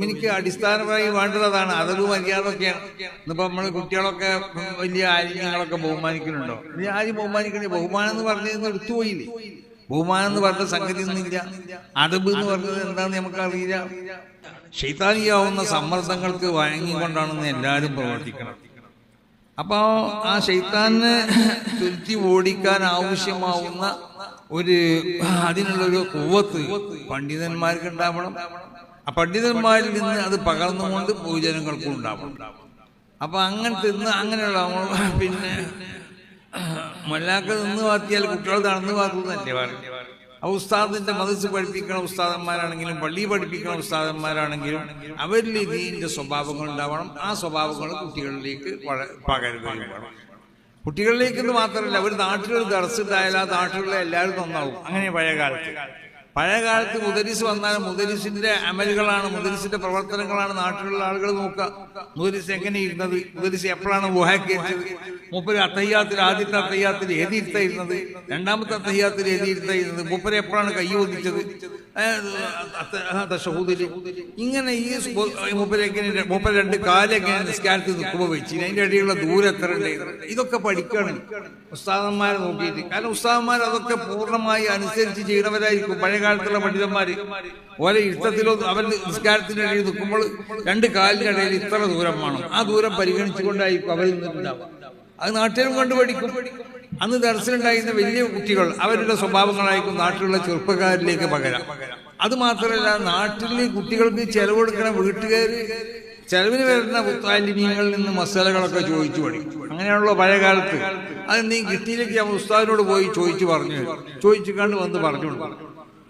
ഇൽമിനിക്ക് അടിസ്ഥാനപരമായി വേണ്ടത് അതാണ് മര്യാദയൊക്കെയാണ്. ഇന്നിപ്പോ നമ്മൾ കുട്ടികളൊക്കെ വലിയ ആര്യങ്ങളൊക്കെ ബഹുമാനിക്കുന്നുണ്ടോ? ആര്യം ബഹുമാനിക്കണേ ബഹുമാനം എന്ന് പറഞ്ഞത് എടുത്തുപോയില്ലേ ബഹുമാനം എന്ന് പറഞ്ഞ സംഗതി ഒന്നുമില്ല അതബ് എന്ന് പറഞ്ഞത് എന്താന്ന് നമുക്കറിയില്ല. ശൈതാനിയാവുന്ന സമ്മർദ്ദങ്ങൾക്ക് വഴങ്ങിക്കൊണ്ടാണെന്ന് എല്ലാവരും പ്രവർത്തിക്കണം. അപ്പോ ആ ശൈത്താനെ തുരുത്തി ഓടിക്കാൻ ആവശ്യമാവുന്ന ഒരു അതിനുള്ളൊരു കുവത്ത് പണ്ഡിതന്മാർക്ക് ഉണ്ടാവണം. ആ പണ്ഡിതന്മാരിൽ നിന്ന് അത് പകർന്നുകൊണ്ട് പൊതുജനങ്ങൾക്കും ഉണ്ടാവും അപ്പൊ അങ്ങനെ തിന്ന് അങ്ങനെയുള്ള പിന്നെ മൊല്ലാക്ക നിന്ന് വാത്തിയാൽ കുട്ടികൾ നടന്നു വാത്തുന്നല്ലേ പറഞ്ഞു ആ ഉസ്താദിന്റെ മതസ് പഠിപ്പിക്കണ ഉസ്താദന്മാരാണെങ്കിലും പള്ളി പഠിപ്പിക്കണ ഉസ്താദന്മാരാണെങ്കിലും അവരിൽ ഇതിന്റെ സ്വഭാവങ്ങൾ ഉണ്ടാവണം. ആ സ്വഭാവങ്ങൾ കുട്ടികളിലേക്ക് പകരുകയും വേണം. കുട്ടികളിലേക്ക് മാത്രമല്ല അവർ നാട്ടിലൊരു ദർശനമായാൽ ആ നാട്ടിലുള്ള എല്ലാവരും നന്നാവും. അങ്ങനെ പഴയ കാലത്ത്. പഴയ കാലത്ത് മുദരിസ് വന്നാൽ മുദരിസിന്റെ അമലുകളാണ് മുദരിസിന്റെ പ്രവർത്തനങ്ങളാണ് നാട്ടിലുള്ള ആളുകൾ നോക്കുക. മുദരിസ് എങ്ങനെയിരുന്നത് മുദരിസ് എപ്പോഴാണ് ഗുഹാക്കേറ്റത് മൂപ്പര് അത്തയ്യാത്തിൽ ആദ്യത്തെ അത്തയ്യാത്തിൽ എഴുതിയിരുത്തായിരുന്നത് രണ്ടാമത്തെ അത്തയ്യാത്തിൽ എഴുതിയിരുത്തായിരുന്നത് മൂപ്പര് എപ്പോഴാണ് കൈ ഒന്നിച്ചത് തഷഹൂദിൽ ഇങ്ങനെ ഈ മൂപ്പര് മുപ്പത് രണ്ട് കാലെങ്ങനെ നിസ്കാരത്തിൽ നിൽക്കുമ്പോൾ വെച്ച്. അതിന്റെ ഇടയിലുള്ള ഉണ്ട്? ഇതൊക്കെ പഠിക്കണം. ഉസ്താദന്മാരെ നോക്കിയിട്ട്. കാരണം ഉസ്താദന്മാർ അതൊക്കെ പൂർണമായി അനുസരിച്ച് ചെയ്യണവരായിരിക്കും. പഴയ കാലത്തുള്ള പണ്ഡിതന്മാർ ഓരോ ഇഷ്ടത്തിലോ അവർ നിസ്കാരത്തിന്റെ ഇടയിൽ നിൽക്കുമ്പോൾ രണ്ട് കാലിന്റെ ഇടയിൽ ഇത്ര ദൂരം വേണം. ആ ദൂരം പരിഗണിച്ചുകൊണ്ടായിരിക്കും അവർ നിന്നിട്ടുണ്ടാവുക അത് നാട്ടിലും കണ്ടു പഠിക്കും അന്ന് ദർശനുണ്ടായിരുന്ന വലിയ കുട്ടികൾ അവരുടെ സ്വഭാവങ്ങളായിരിക്കും നാട്ടിലുള്ള ചെറുപ്പക്കാരിലേക്ക് പകരാം. അത് മാത്രമല്ല നാട്ടിലെ കുട്ടികൾക്ക് ചെലവെടുക്കണ വീട്ടുകാർ ചെലവിന് വരുന്ന മുത്താലിമീങ്ങളിൽ നിന്ന് മസാലകളൊക്കെ ചോദിച്ചു പഠിക്കും. അങ്ങനെയാണല്ലോ പഴയ കാലത്ത് നീ കിട്ടിയിലേക്ക് ഞാൻ ഉസ്താദിനോട് പോയി ചോദിച്ചു പറഞ്ഞു ചോദിച്ചു കണ്ട് വന്ന് പറഞ്ഞു ചിലപ്പോൾ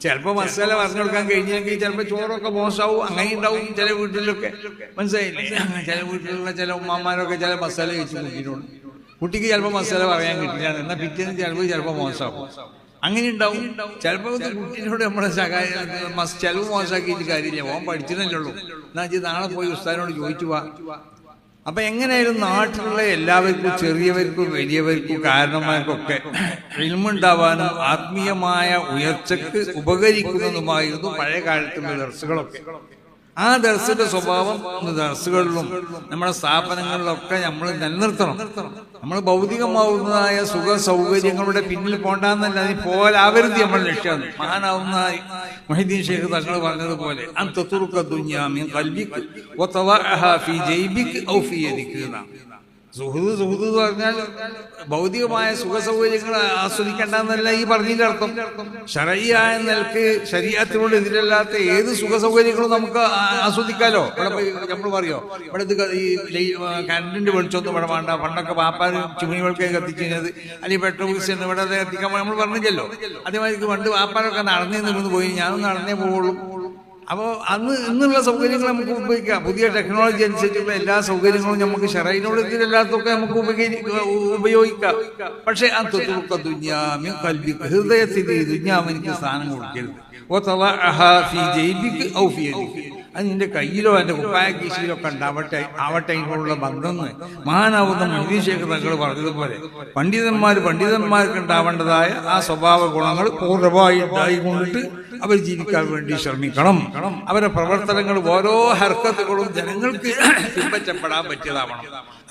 ചിലപ്പോ മസാല പറഞ്ഞു കൊടുക്കാൻ കഴിഞ്ഞെങ്കിൽ ചിലപ്പോ ചോറൊക്കെ മോശമാവും അങ്ങനെ ഉണ്ടാവും ചില വീട്ടിലൊക്കെ. മനസ്സിലായില്ലേ? ചില വീട്ടിലുള്ള ചില ഉമ്മമാരൊക്കെ ചില മസാല കഴിച്ച് കുട്ടിയിട്ടുണ്ട് കുട്ടിക്ക് ചിലപ്പോൾ മസാല പറയാൻ കിട്ടില്ല. എന്നാൽ പിറ്റേന്ന് ചിലപ്പോൾ ചിലപ്പോൾ മോശമാകും അങ്ങനെ ഉണ്ടാവും. ചിലപ്പോൾ കുട്ടീനോട് നമ്മുടെ സഹായം ചെലവ് മോശമാക്കിയിട്ട് കാര്യമില്ല. ഓൻ പഠിച്ചിരുന്നല്ലേ ഉള്ളൂ. എന്നാ വെച്ചാൽ നാളെ പോയി ഉസ്താദിനോട് ചോദിച്ചു വാ. അപ്പൊ എങ്ങനെയായാലും നാട്ടിലുള്ള എല്ലാവർക്കും ചെറിയവർക്കും വലിയവർക്കും കാരണന്മാർക്കൊക്കെ ഇൽമുണ്ടാവാനും ആത്മീയമായ ഉയർച്ചക്ക് ഉപകരിക്കുന്നതുമായിരുന്നു പഴയ കാലത്തുള്ള ദർസുകളൊക്കെ. ആ ദർസിന്റെ സ്വഭാവം ദർസുകളിലും നമ്മുടെ സ്ഥാപനങ്ങളിലൊക്കെ നമ്മൾ നിലനിർത്തണം. നമ്മൾ ഭൗതികമാവുന്നതായ സുഖ സൗകര്യങ്ങളുടെ പിന്നിൽ പോണ്ടെന്നല്ല അതിന് പോലാവരുത് നമ്മൾ ലക്ഷ്യം. മഹാനാവുന്ന മൊഹിദ്ദീൻ ഷെയ്ഖ് തങ്ങൾ പറഞ്ഞതുപോലെ അന്തത്തുറുക്ക ദുഞ്ഞാമി കൽവിക്ക് ഫി ജൈബിക്ക് ഔ ഫി എന്നാണ്. സുഹൃത് സുഹൃത് എന്ന് പറഞ്ഞാൽ ഭൗതികമായ സുഖ സൗകര്യങ്ങൾ ആസ്വദിക്കേണ്ടെന്നല്ല ഈ പറഞ്ഞതിന്റെ അർത്ഥം. ഷറയ്യായ നിലയ്ക്ക് ശരീരത്തിനോട് എതിരല്ലാത്ത ഏത് സുഖ സൗകര്യങ്ങളും നമുക്ക് ആസ്വദിക്കാലോ? ഇവിടെ നമ്മൾ പറയോ? ഇവിടെ ഈ കറണ്ടിന്റെ വെളിച്ചൊന്നും ഇവിടെ വേണ്ട. പണ്ടൊക്കെ പാപ്പാൻ ചുമണികൾക്ക് കത്തിച്ചു കത്തിക്കുന്നത് അല്ലെങ്കിൽ പെട്രോൾ എന്ന് ഇവിടെ കത്തിക്കാൻ നമ്മൾ പറഞ്ഞില്ലല്ലോ. അതേമാതിരി പണ്ട് പാപ്പാനൊക്കെ നടന്നേ നിന്ന് പോയി. ഞാനും നടന്നേ പോവുള്ളൂ. അപ്പോൾ അന്ന് ഇന്നുള്ള സൗകര്യങ്ങൾ നമുക്ക് ഉപയോഗിക്കാം. പുതിയ ടെക്നോളജി അനുസരിച്ചുള്ള എല്ലാ സൗകര്യങ്ങളും നമുക്ക് ഷെറൈനോട് എല്ലാത്തൊക്കെ നമുക്ക് ഉപയോഗിക്കാം. പക്ഷേ ആ തൊട്ടുക്ക ദുഞ്ഞാമ്യം കൽവി ഹൃദയത്തിൽ ഈ സ്ഥാനം കൊടുക്കരുത്. ഓ തവ അഹ അത് നിന്റെ കയ്യിലോ എന്റെ കുപ്പായ കീശയിലോ ഒക്കെ ഉണ്ടാവട്ടെ ആവട്ടെ ഇങ്ങോട്ടുള്ള ബന്ധമെന്ന് മഹാനാവുന്ന മുനീശേഖർ തങ്ങൾ പറഞ്ഞതുപോലെ പണ്ഡിതന്മാർ പണ്ഡിതന്മാർക്ക് ഉണ്ടാവേണ്ടതായ ആ സ്വഭാവ ഗുണങ്ങൾ പൂർണമായി ഉണ്ടായിക്കൊണ്ടിട്ട് അവർ ജീവിക്കാൻ വേണ്ടി ശ്രമിക്കണം. അവരെ പ്രവർത്തനങ്ങൾ ഓരോ ഹർക്കത്തുകളും ജനങ്ങൾക്ക് പിൻപറ്റപ്പെടാൻ പറ്റിയതാവണം.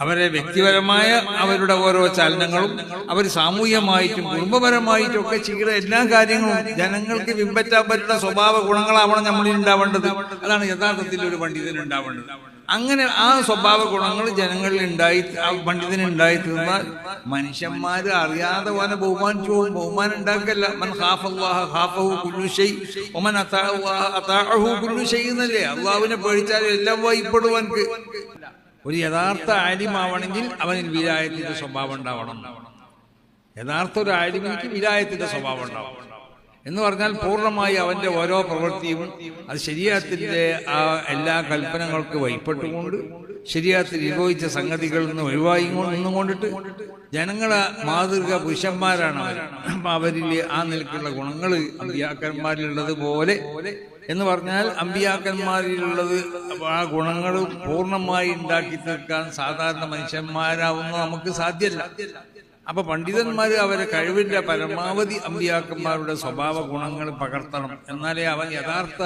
അവരെ വ്യക്തിപരമായ അവരുടെ ഓരോ ചലനങ്ങളും അവർ സാമൂഹ്യമായിട്ടും കുടുംബപരമായിട്ടും ഒക്കെ ചെയ്യുന്ന എല്ലാ കാര്യങ്ങളും ജനങ്ങൾക്ക് പിൻപറ്റാൻ പറ്റുന്ന സ്വഭാവ ഗുണങ്ങളാവണം നമ്മളിൽ ഉണ്ടാവേണ്ടത്. അതാണ് യഥാർത്ഥത്തിൽ ഒരു പണ്ഡിതൻ ഉണ്ടാവേണ്ടത് അങ്ങനെ ആ സ്വഭാവ ഗുണങ്ങൾ ജനങ്ങളിൽ ഉണ്ടായി ആ പണ്ഡിതന് ഉണ്ടായി തീർന്നാൽ മനുഷ്യന്മാര് അറിയാതെ ഓനെ ബഹുമാനിച്ചു പോകും ബഹുമാനം ഉണ്ടാക്കല്ല. മൻ എന്നല്ലേ? അള്ളാഹുവിനെ പേടിച്ചാൽ എല്ലാം അവൻക്ക്. ഒരു യഥാർത്ഥ ആലിമാവണമെങ്കിൽ അവനിൽ വിലായത്തിന്റെ സ്വഭാവം ഉണ്ടാവണം. യഥാർത്ഥ ഒരു ആലിമിക്ക് വിലായത്തിന്റെ സ്വഭാവം ഉണ്ടാവണം. എന്ന് പറഞ്ഞാൽ പൂർണമായി അവന്റെ ഓരോ പ്രവൃത്തിയും അത് ശരിയാത്തിന്റെ ആ എല്ലാ കൽപ്പനകൾക്ക് വൈപ്പെട്ടുകൊണ്ട് ശരിയാത്തിൽ വിഭവിച്ച സംഗതികളിൽ നിന്ന് ഒഴിവായി നിന്നുകൊണ്ടിട്ട് ജനങ്ങളെ മാതൃക പുരുഷന്മാരാണ് അവർ അവരിൽ ആ നിലക്കുള്ള ഗുണങ്ങൾ അമ്പിയാക്കന്മാരിലുള്ളത് പോലെ എന്ന് പറഞ്ഞാൽ അമ്പിയാക്കന്മാരിലുള്ളത് ആ ഗുണങ്ങൾ പൂർണമായി ഉണ്ടാക്കി തീർക്കാൻ സാധാരണ മനുഷ്യന്മാരാവുന്ന നമുക്ക് സാധ്യമല്ല അപ്പൊ പണ്ഡിതന്മാർ അവരെ കഴിവിന്റെ പരമാവധി അമ്പിയാക്കന്മാരുടെ സ്വഭാവ ഗുണങ്ങൾ പകർത്തണം. എന്നാലേ അവൻ യഥാർത്ഥ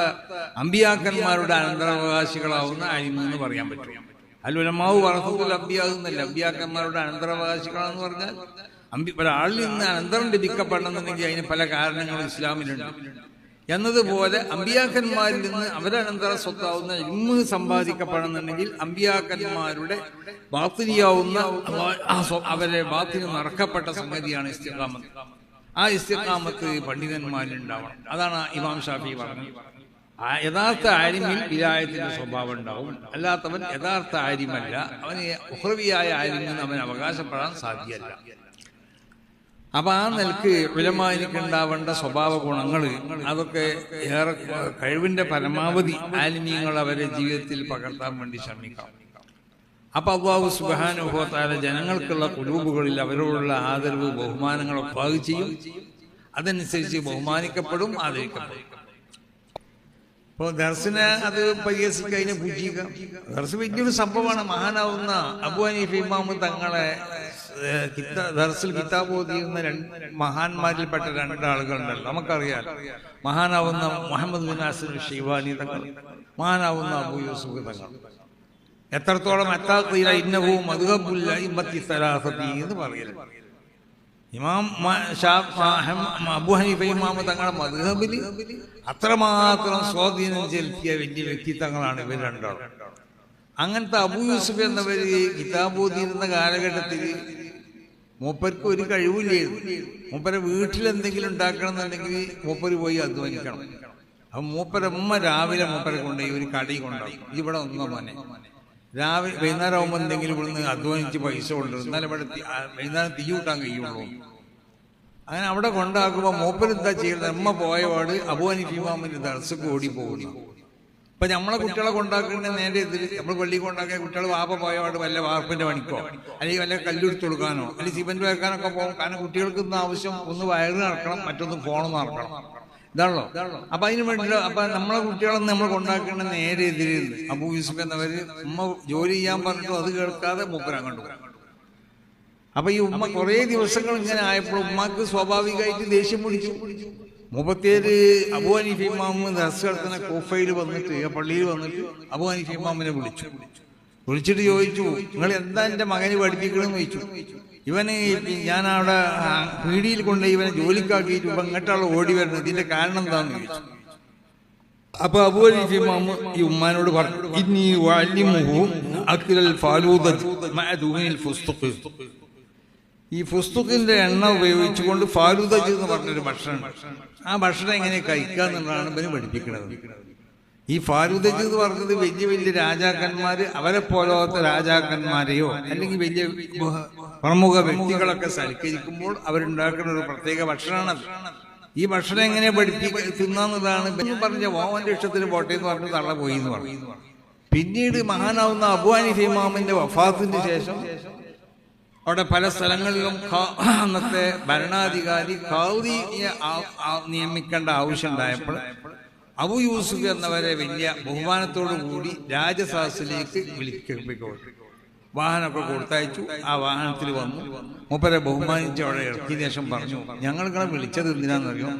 അമ്പിയാക്കന്മാരുടെ അനന്തരാവകാശികളാവുന്ന അയിമെന്ന് പറയാൻ പറ്റും. അല്ലുലമാവ് വളർത്തുന്നതിൽ അമ്പിയാകുന്നില്ല. അമ്പിയാക്കന്മാരുടെ അനന്തരാവകാശികളാന്ന് പറഞ്ഞാൽ അമ്പി ഒരാളിൽ നിന്ന് അനന്തരം ലഭിക്കപ്പെടണമെന്നുണ്ടെങ്കിൽ അതിന് പല കാരണങ്ങളും ഇസ്ലാമിലുണ്ട്. എന്നതുപോലെ അമ്പിയാക്കന്മാരിൽ നിന്ന് അവരനന്തര സ്വത്താവുന്ന ഇമ്മ് സമ്പാദിക്കപ്പെടണമെന്നുണ്ടെങ്കിൽ അമ്പിയാക്കന്മാരുടെ ബാത്തിനിയാവുന്ന ആ സ്വ- അവരെ ബാത്തിന് നിറക്കപ്പെട്ട സംഗതിയാണ് ഇസ്തിഖാമത്ത്. ആ ഇസ്തിഖാമത്ത് പണ്ഡിതന്മാരുണ്ടാവണം അതാണ് ഇമാം ഷാഫി പറഞ്ഞത്. യഥാർത്ഥ ആരിമിൽ വിലായത്തിന്റെ സ്വഭാവം ഉണ്ടാവും. അല്ലാത്തവൻ യഥാർത്ഥ ആരിമല്ല. അവന് ഉഹ്രവിയായ ആരിമെന്ന് അവൻ അവകാശപ്പെടാൻ സാധ്യമല്ല അപ്പൊ ആ നിലയ്ക്ക് വിലമാനിക്ക് ഉണ്ടാവേണ്ട സ്വഭാവ ഗുണങ്ങൾ അതൊക്കെ ഏറെ കഴിവിന്റെ പരമാവധി ആലിന്യങ്ങൾ അവരെ ജീവിതത്തിൽ പകർത്താൻ വേണ്ടി ശ്രമിക്കാം. അപ്പൊ അള്ളാഹു സുബാനുഭവത്താല ജനങ്ങൾക്കുള്ള കുലൂബുകളിൽ അവരോടുള്ള ആദരവ് ബഹുമാനങ്ങളൊക്കെ പാകു ചെയ്യും. അതനുസരിച്ച് ബഹുമാനിക്കപ്പെടും ആദരിക്കപ്പെടും. ഇപ്പൊ ദർശന അത് പരിഹസിക്കുക അതിനെ പൂജിക്കാം ദർശന വലിയൊരു സംഭവമാണ്. മഹാനാവുന്ന അബു ഹനീഫ് ഇമാമ് തങ്ങളെ ദർസിൽ കിതാബ് ഓതിയുന്ന രണ്ട് മഹാന്മാരിൽപ്പെട്ട രണ്ടാളുകളുണ്ടല്ലോ. നമുക്കറിയാം മഹാനാവുന്ന മുഹമ്മദ് ബിൻ ഷിവാനി തങ്ങൾ മഹാനാവുന്ന അബു യൂസുഫ് തങ്ങൾ. എത്രത്തോളം എത്താത്തീല ഇന്നവും മധുഹബുല്ല ഇമ്പത്തി സലാഹത്തി എന്ന് പറയൽ. ഇമാം അബു ഹനീഫ ഇമാമ തങ്ങളുടെ മധുഹബിൽ അത്രമാത്രം സ്വാധീനം ചെലുത്തിയ വലിയ വ്യക്തിത്വങ്ങളാണ് ഇവർ രണ്ടാളും. അങ്ങനത്തെ അബു യൂസുഫ് എന്നവര് കിതാബ് ഓതിയിരുന്ന കാലഘട്ടത്തിൽ മൂപ്പർക്ക് ഒരു കഴിവില്ലായിരുന്നു. മൂപ്പരെ വീട്ടിൽ എന്തെങ്കിലും ഉണ്ടാക്കണം എന്നുണ്ടെങ്കിൽ മൂപ്പര് പോയി അധ്വാനിക്കണം അപ്പൊ മൂപ്പര ഉമ്മ രാവിലെ മൂപ്പരെ കൊണ്ടുപോയി ഒരു കടയിൽ കൊണ്ടാക്കും ഇവിടെ ഒന്നും മോനെ. രാവിലെ വൈകുന്നേരം ആകുമ്പോൾ എന്തെങ്കിലും ഇവിടുന്ന് അധ്വാനിച്ച് പൈസ കൊണ്ടുവരും. എന്നാലും ഇവിടെ വൈകുന്നേരം തീ കൂട്ടാൻ കഴിയുള്ളൂ. അങ്ങനെ അവിടെ കൊണ്ടാക്കുമ്പോൾ മൂപ്പരെന്താ ചെയ്യുന്നത്? അമ്മ പോയപാട് അബുവാനി അമ്മ ദർശക്ക് ഓടി പോകുന്നു ഇപ്പൊ നമ്മളെ കുട്ടികളെ കൊണ്ടാക്കുന്ന നേരെ എതിര് നമ്മൾ പള്ളി കൊണ്ടാക്കിയ കുട്ടികൾ വാപ്പ പോയവാട് വല്ല വാർപ്പിന്റെ പണിക്കോ? അല്ലെങ്കിൽ വല്ല കല്ലെടുത്ത് കൊടുക്കാനോ? അല്ലെങ്കിൽ സിമെന്റ് വെക്കാനൊക്കെ പോകും. കാരണം കുട്ടികൾക്ക് ഇന്ന് ആവശ്യം ഒന്ന് വയറ് നടക്കണം മറ്റൊന്ന് ഫോൺ നടക്കണം. ഇതാണല്ലോ? അപ്പൊ അതിന് വേണ്ടി അപ്പൊ നമ്മളെ കുട്ടികളൊന്നും നമ്മൾ കൊണ്ടാക്കേണ്ട നേരെ എതിരെ അബു യൂസുഫ് എന്നവര് ഉമ്മ ജോലി ചെയ്യാൻ പറഞ്ഞിട്ടും അത് കേൾക്കാതെ മൂപ്പര കണ്ടു അപ്പൊ ഈ ഉമ്മ കുറെ ദിവസങ്ങൾ ഇങ്ങനെ ആയപ്പോൾ ഉമ്മക്ക് സ്വാഭാവികമായിട്ട് ദേഷ്യം പിടിച്ചു. മുപ്പത്തിയേഴ് അബു ഹനീഫ് ഇമാമ് ദർസ് നടത്തുന്ന കോഫയിൽ വന്നിട്ട് പള്ളിയിൽ വന്നിട്ട് അബു ഹനീഫ് ഇമാമിനെ വിളിച്ചു. വിളിച്ചിട്ട് ചോദിച്ചു നിങ്ങൾ എന്താ എന്റെ മകന് പഠിപ്പിക്കണമെന്ന് ചോദിച്ചു. ഇവന് ഞാൻ അവിടെ പീടിയിൽ കൊണ്ട് ഇവനെ ജോലിക്കാക്കിയിട്ട് ഇപ്പൊ ഇങ്ങോട്ടാണ് ഓടി വരുന്നത്. ഇതിന്റെ കാരണം എന്താന്ന് ചോദിച്ചു. അപ്പൊ അബു ഹനീഫ് ഇമാമ് ഈ ഉമ്മാനോട് പറഞ്ഞു ഇനി വാല്യമുഹു ദുഹനിൽ ഫുസ്തുഖ്. ഈ ഫുസ്തുക്കിന്റെ എണ്ണ ഉപയോഗിച്ചുകൊണ്ട് ഫാലുദജി എന്ന് പറഞ്ഞൊരു ഭക്ഷണം. ആ ഭക്ഷണം എങ്ങനെ കഴിക്കുക എന്നുള്ളതാണ് ഇവന് പഠിപ്പിക്കുന്നത്. ഈ ഫാലൂദജ് എന്ന് പറഞ്ഞത് വലിയ വലിയ രാജാക്കന്മാര് അവരെ പോലത്തെ രാജാക്കന്മാരെയോ അല്ലെങ്കിൽ വലിയ പ്രമുഖ വ്യക്തികളൊക്കെ സൽക്കരിക്കുമ്പോൾ അവരുണ്ടാക്കുന്ന ഒരു പ്രത്യേക ഭക്ഷണമാണത്. ഈ ഭക്ഷണം എങ്ങനെ പഠിപ്പിക്ക തിന്നാന്നതാണ് പറഞ്ഞ ഓവന്റെ ഇഷ്ടത്തിന് പോട്ടെ എന്ന് പറഞ്ഞ് തള്ള പോയി എന്ന് പറഞ്ഞു. പിന്നീട് മഹാനാവുന്ന അബുവാനി ഫിമാമിന്റെ വഫാത്തിന് ശേഷം അവിടെ പല സ്ഥലങ്ങളിലും അന്നത്തെ ഭരണാധികാരി ഖാദിയെ നിയമിക്കേണ്ട ആവശ്യം ഉണ്ടായപ്പോൾ അബു യൂസുഫ് എന്നവരെ വലിയ ബഹുമാനത്തോടു കൂടി രാജസാസിലേക്ക് വിളിക്കപ്പെട്ടു. വാഹനമൊക്കെ കൊടുത്തയച്ചു. ആ വാഹനത്തിൽ വന്നു. മൂപ്പരെ ബഹുമാനിച്ച് അവിടെ ഇറക്കിയ ശേഷം പറഞ്ഞു ഞങ്ങൾ നിങ്ങളെ വിളിച്ചത് എന്തിനാണെന്നറിയോ?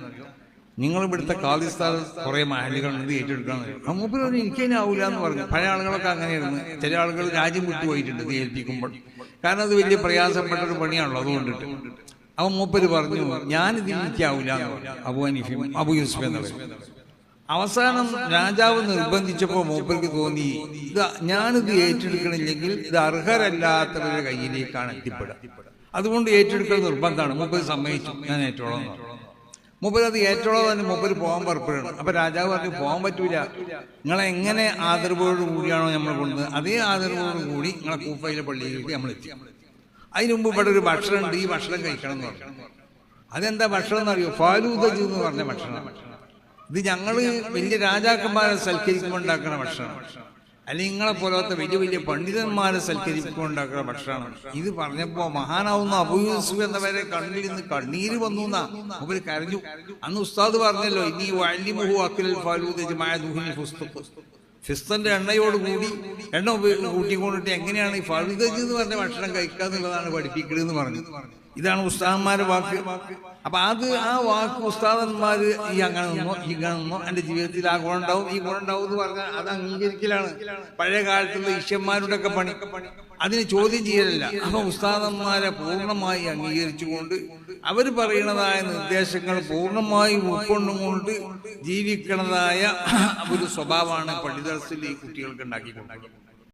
നിങ്ങൾ ഇവിടുത്തെ കാലിസ്ഥാൻ കുറെ മഹലുകൾ ഇത് ഏറ്റെടുക്കാന്ന് മൂപ്പര് പറഞ്ഞു എനിക്കതിനാവൂല എന്ന് പറഞ്ഞു. പഴയ ആളുകളൊക്കെ അങ്ങനെയായിരുന്നു. ചില ആളുകൾ രാജ്യം വിട്ടുപോയിട്ടുണ്ട് ഇത് ഏൽപ്പിക്കുമ്പോൾ. കാരണം അത് വലിയ പ്രയാസപ്പെട്ട ഒരു പണിയാണല്ലോ അതുകൊണ്ടിട്ട്. അവൻ മൂപ്പര് പറഞ്ഞു ഞാൻ പറഞ്ഞു. അബു ഹനീഫി അബു യൂസുഫ് എന്ന് പറയും. അവസാനം രാജാവ് നിർബന്ധിച്ചപ്പോൾ മൂപ്പർക്ക് തോന്നി ഇത് ഞാനിത് ഏറ്റെടുക്കണില്ലെങ്കിൽ ഇത് അർഹരല്ലാത്തവരുടെ കയ്യിലേക്കാണ് എത്തിപ്പെടുക. അതുകൊണ്ട് ഏറ്റെടുക്കൽ നിർബന്ധമാണ്. മൂപ്പർ സമ്മതിച്ചു ഞാൻ ഏറ്റോളം. മൂപ്പര് അത് ഏറ്റോളം തന്നെ മൂപ്പര് പോകാൻ പുറപ്പെടുകയാണ് അപ്പൊ രാജാവ് പറഞ്ഞു പോകാൻ പറ്റൂല. നിങ്ങളെ എങ്ങനെ ആദരവോട് കൂടിയാണോ നമ്മൾ കൊണ്ടത് അതേ ആദരവോട് കൂടി നിങ്ങളെ കൂഫയിലെ പള്ളിയിലേക്ക് നമ്മൾ എത്തി. അതിന് മുമ്പ് ഇവിടെ ഒരു ഭക്ഷണം ഉണ്ട് ഈ ഭക്ഷണം കഴിക്കണം എന്ന് പറഞ്ഞു. അതെന്താ ഭക്ഷണം എന്നറിയോ? ഫാലൂദജ് എന്ന് പറഞ്ഞ ഭക്ഷണം. ഇത് ഞങ്ങൾ വലിയ രാജാക്കന്മാരെ സൽക്കരിക്കുമ്പോൾ ഉണ്ടാക്കുന്ന ഭക്ഷണം. അല്ലെങ്കിൽ നിങ്ങളെ പോലത്തെ വലിയ വലിയ പണ്ഡിതന്മാരെ സൽക്കരിപ്പിക്കൊണ്ടാക്കുന്ന ഭക്ഷണം. ഇത് പറഞ്ഞപ്പോ മഹാനാവുന്ന അബൂസു എന്നവരെ കണ്ണിൽ കണ്ണീര് വന്നു അവർ കരഞ്ഞു. അന്ന് ഉസ്താദ് പറഞ്ഞല്ലോ ഇനി വല്ലിമുഹു ഫുസ്തുഖ്. ഫിസ്തന്റെ എണ്ണയോട് കൂടി എണ്ണ കൂട്ടിക്കൊണ്ടിട്ട് എങ്ങനെയാണ് ഈ ഫലുദജ് എന്ന് പറഞ്ഞ ഭക്ഷണം കഴിക്കുക എന്നുള്ളതാണ് പഠിപ്പിക്കണെന്ന് പറഞ്ഞു ഇതാണ് ഉസ്താദന്മാരുടെ വാക്ക്. അപ്പൊ അത് ആ വാക്ക് ഉസ്താദന്മാര് ഈ അങ്ങനെ നിന്നോ ഈ നിന്നോ എന്റെ ജീവിതത്തിൽ ആ ഗുണം ഉണ്ടാവും ഈ ഗുണം ഉണ്ടാവും എന്ന് പറഞ്ഞാൽ അത് അംഗീകരിക്കലാണ്. പഴയ കാലത്തുള്ള ഈശ്വന്മാരുടെ ഒക്കെ പണി. അതിന് ചോദ്യം ചെയ്യലല്ല. അപ്പൊ ഉസ്താദന്മാരെ പൂർണമായി അംഗീകരിച്ചുകൊണ്ട് അവർ പറയുന്നതായ നിർദ്ദേശങ്ങൾ പൂർണമായി ഉൾക്കൊണ്ടുകൊണ്ട് ജീവിക്കുന്നതായ ഒരു സ്വഭാവമാണ് പള്ളിദർസിൽ ഈ കുട്ടികൾക്ക് ഉണ്ടാക്കിക്കൊണ്ടാക്കി